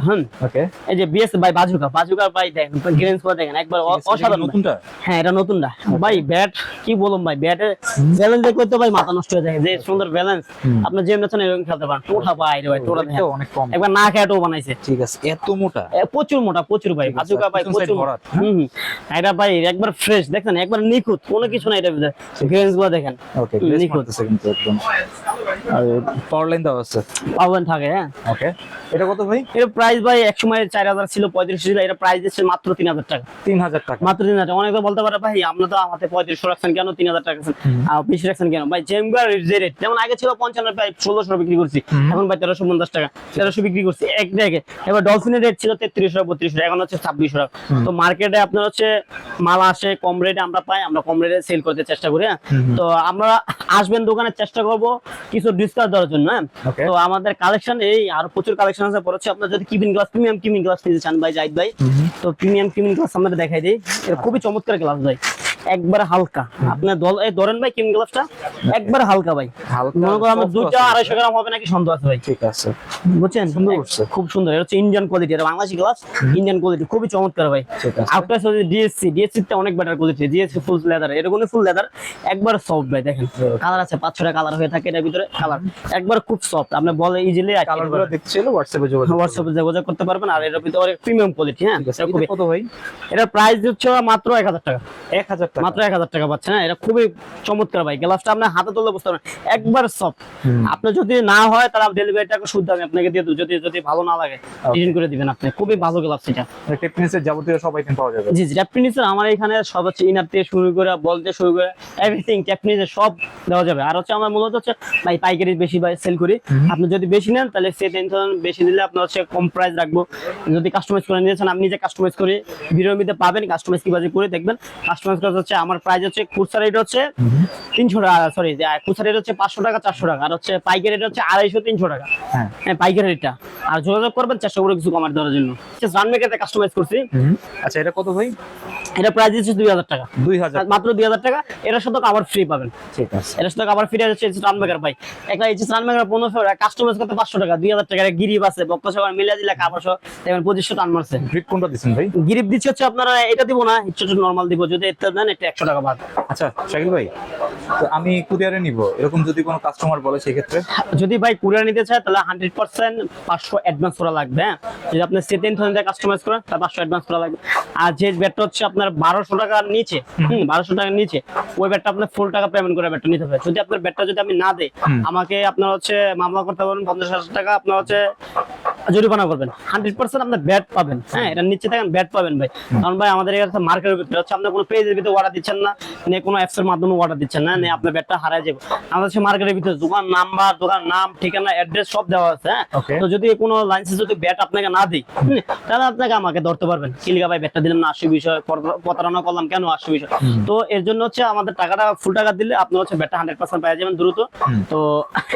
হ্যাঁ ওকে। এই যে বিএস ভাই বাজুকা বাজুকা ভাই দেখেন গ্রেন্স দেখেন একবার অসাধারণ। নতুনটা? হ্যাঁ এটা নতুনটা। ভাই ব্যাট কি বলুম ভাই ব্যাটের ব্যালেন্স দেখলে তো ভাই মাথা নষ্ট হয়ে যায় যে সুন্দর ব্যালেন্স আপনি যেমন চান এরকম খেলতে পারেন। টোঠা ভাই রে ভাই টোটা দেখেন। অনেক কম। একবার না বানাইছে। ঠিক আছে এত মোটা? প্রচুর মোটা প্রচুর ভাই বাজুকা ভাই হুম হুম। এটা ভাই একবার ফ্রেশ দেখেন একবার নিখুঁত কোনো কিছু নাই এটা ভিতরে গ্রেন্সগুলো দেখেন। ওকে নিখুঁত। করতেছে কিন্তু একদম। আর পাওয়ার লাইন দেওয়া আছে। পাবেন থাকে হ্যাঁ। ওকে এটা কত ভাই? এর প্রাইস ভাই এক সময় চার হাজার ছিল পঁয়ত্রিশ ছিল এটা প্রাইস দিচ্ছে মাত্র তিন হাজার টাকা। তিন হাজার টাকা। মাত্র তিন হাজার অনেকে বলতে পারে ভাই আপনার তো আমাদের রাখছেন কেন? তিন হাজার টাকা রাখছেন। আর বেশি রাখছেন কেন? ভাই জেমগার যে রেট যেমন আগে ছিল পঞ্চান্ন প্রায় ষোলোশো বিক্রি করছি। এখন ভাই তেরোশো পঞ্চাশ টাকা। তেরোশো বিক্রি করছি। এক জায়গায় এবার ডলফিনের রেট ছিল তেত্রিশশো বত্রিশশো। এখন হচ্ছে ছাব্বিশশো। টাকা তো মার্কেটে আপনার হচ্ছে মাল আসে কম রেটে আমরা পাই আমরা কম রেটে সেল করতে চেষ্টা করি হ্যাঁ। তো আমরা আসবেন দোকানে চেষ্টা করব কিছু ডিসকাউন্ট দেওয়ার জন্য হ্যাঁ। তো আমাদের কালেকশন এই আর প্রচুর কালেকশন আছে পড়ছে। আপনার যদি কিমিন গ্লাস প্রিমিয়াম কিমিন গ্লাস নিতে চান ভাই জাহিদ ভাই তো প্রিমিয়াম কিমিন গ্লাস আমরা দেখাই দিই। এটা খুবই চমৎকার গ্লাস ভাই। একবারে হালকা। আপনার দল এই ধরেন ভাই গ্লাসটা একবারে হালকা ভাই। মনে করেন আমার দুইটা আড়াইশো গ্রাম হবে নাকি সন্দেহ আছে ভাই? ঠিক আছে। বুঝছেন। খুব সুন্দর। এটা হচ্ছে ইন্ডিয়ান কোয়ালিটি এটা বাংলাদেশি গ্লাস ইন্ডিয়ান কোয়ালিটি খুবই চমৎকার ভাই। আউটটা হচ্ছে ডিএসসি ডিএসসি তে অনেক better quality DSC full leather full leather একবার সফট ভাই দেখেন। কালার আছে পাঁচ ছটা কালার হয়ে থাকে এটার ভিতরে কালার একবার খুব সফট আপনি বলে ইজিলি কালারগুলো হোয়াটসঅ্যাপে যোগাযোগ হোয়াটসঅ্যাপে যোগাযোগ করতে পারবেন আর এটার ভিতরে প্রিমিয়াম কোয়ালিটি হ্যাঁ? কত ভাই? এটার প্রাইস হচ্ছে মাত্র এক হাজার টাকা। এক হাজার টাকা। মাত্র এক হাজার টাকা পাচ্ছেন হ্যাঁ এটা খুবই চমৎকার ভাই। গ্লাসটা আপনার হাতে তুললে বুঝতে পারবেন। একবার সফট আপনার যদি না হয় তাহলে ডেলিভারি টাকা শুদ্ধ আমি আপনাকে দিয়ে দেবো। যদি যদি ভালো না লাগে রিটার্ন করে দিবেন আপনি। খুবই ভালো গ্লাস এটা। টেকনিক্সের যাবতীয় সব আইটেম পাওয়া যাবে। জি জি টেপনিসের আমার এখানে সব হচ্ছে ইনার থেকে শুরু করে বল থেকে শুরু করে এভরিথিং টেপনিসের সব দেওয়া যাবে। আর হচ্ছে আমার মূলত হচ্ছে ভাই পাইকারি বেশি ভাই সেল করি। আপনি যদি বেশি নেন তাহলে সে টেন থাউজেন্ড বেশি দিলে আপনার হচ্ছে কম প্রাইস রাখব। যদি কাস্টমাইজ করে নিয়েছেন আমি নিজে কাস্টমাইজ করে ভিডিওর মধ্যে পাবেন। কাস্টমাইজ কীভাবে করে দেখবেন। কাস্টমাইজ করা হচ্ছে আমার প্রাইস হচ্ছে খুচরা রেট হচ্ছে তিনশো টাকা সরি খুচরা রেট হচ্ছে পাঁচশো টাকা চারশো টাকা আর হচ্ছে পাইকারি রেট হচ্ছে আড়াইশো তিনশো টাকা। হ্যাঁ। হ্যাঁ পাইকারি রেটটা আর যোগাযোগ করবেন চেষ্টা করে কিছু কমার দেওয়ার জন্য। রানমেকারটা কাস্টমাইজ করছি। আচ্ছা এটা কত ভাই? এটা প্রাইস হচ্ছে দুই হাজার টাকা। দুই হাজার। মাত্র দুই হাজার টাকা এটার সাথে আবার ফ্রি পাবেন। ঠিক আছে। এটার সাথে আবার ফ্রি হচ্ছে রানমেকার ভাই। একটা এইচ রানমেকার পনেরোশো কাস্টমাইজ করতে পাঁচশো টাকা দুই হাজার টাকা গিরিপ আছে বক্তা সবার মিলে দিলে কাপড়শো দেখবেন পঁচিশশো টান মারছে। গ্রিপ কোনটা দিচ্ছেন ভাই? গিরিপ দিচ্ছে হচ্ছে আপনারা এটা দিব না একটু নর্মাল দিব যদি এটা দেন এটা একশো টাকা বাদ। আচ্ছা শাকিল ভাই তো আমি কুরিয়ারে নিব এরকম যদি কোনো কাস্টমার বলে সেই ক্ষেত্রে যদি ভাই কুরিয়ার নিতে চায় তাহলে হান্ড্রেড পার্সেন্ট পাঁচশো অ্যাডভান্স করা লাগবে হ্যাঁ? যদি আপনি থাউজেন্ড কাস্টমাইজ করেন পাঁচশো অ্যাডভান্স করা লাগবে। আর যে ব্যাটটা হচ্ছে আপনার বারোশো টাকার নিচে হুম। বারোশো টাকার নিচে ওই ব্যাটটা আপনার ফুল টাকা পেমেন্ট করে ব্যাটটা নিতে হবে। যদি আপনার ব্যাটটা যদি আমি না দেই আমাকে আপনার হচ্ছে মামলা করতে পারবেন পঞ্চাশ হাজার টাকা আপনার হচ্ছে জরিমানা করবেন। হান্ড্রেড পার্সেন্ট আপনার ব্যাট পাবেন। হ্যাঁ এটা নিচে থাকেন ব্যাট পাবেন ভাই। কারণ ভাই আমাদের এখানে মার্কেটের ভিতরে হচ্ছে আপনার কোনো পেজের ভিতরে অর্ডার দিচ্ছেন না নে কোনো অ্যাপস এর মাধ্যমে অর্ডার দিচ্ছেন না নে আপনার ব্যাটটা হারায় যাবে। আমাদের হচ্ছে মার্কেটের ভিতরে দোকান নাম্বার দোকান নাম ঠিকানা অ্যাড্রেস সব দেওয়া আছে হ্যাঁ। তো যদি কোনো লাইসেন্স যদি ব্যাট আপনাকে না দিই তাহলে আপনাকে আমাকে ধরতে পারবেন। কিলিকা ভাই ব্যাটটা দিলাম না আশি বিষয় প্রতারণা করলাম কেন আশি বিষয় তো এর জন্য হচ্ছে আমাদের টাকাটা ফুল টাকা দিলে আপনি হচ্ছে ব্যাটটা হান্ড্রেড পার্সেন্ট পাই যাবেন দ্রুত। তো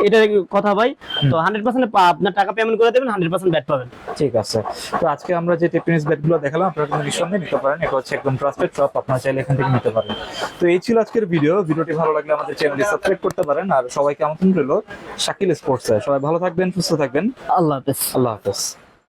এটা কথা ভাই। তো হান্ড্রেড পার্সেন্ট আপনার টাকা পেমেন্ট করে দেবেন হান্ড্রেড পার্সেন্ট ব্যাট পাবেন। ঠিক আছে। তো আজকে আমরা যে টেপিনিস ব্যাটগুলো দেখালাম আপনারা কিন্তু নিঃসন্দেহে নিতে পারেন এটা হচ্ছে একদম ট্রাস্টেড শপ আপনারা চাইলে এখান থেকে নিতে পারেন। তো এই ছিল আজকের ভিডিও ভিডিওটি ভালো লাগলে আমাদের চ্যানেলটি সাবস্ক্রাইব করতে পারেন। আর সবাইকে আমন্ত্রণ রইল শাকিল স্পোর্টস সবাই ভালো থাকবেন সুস্থ থাকবেন। আল্লাহ হাফেজ। আল্লাহ হাফেজ।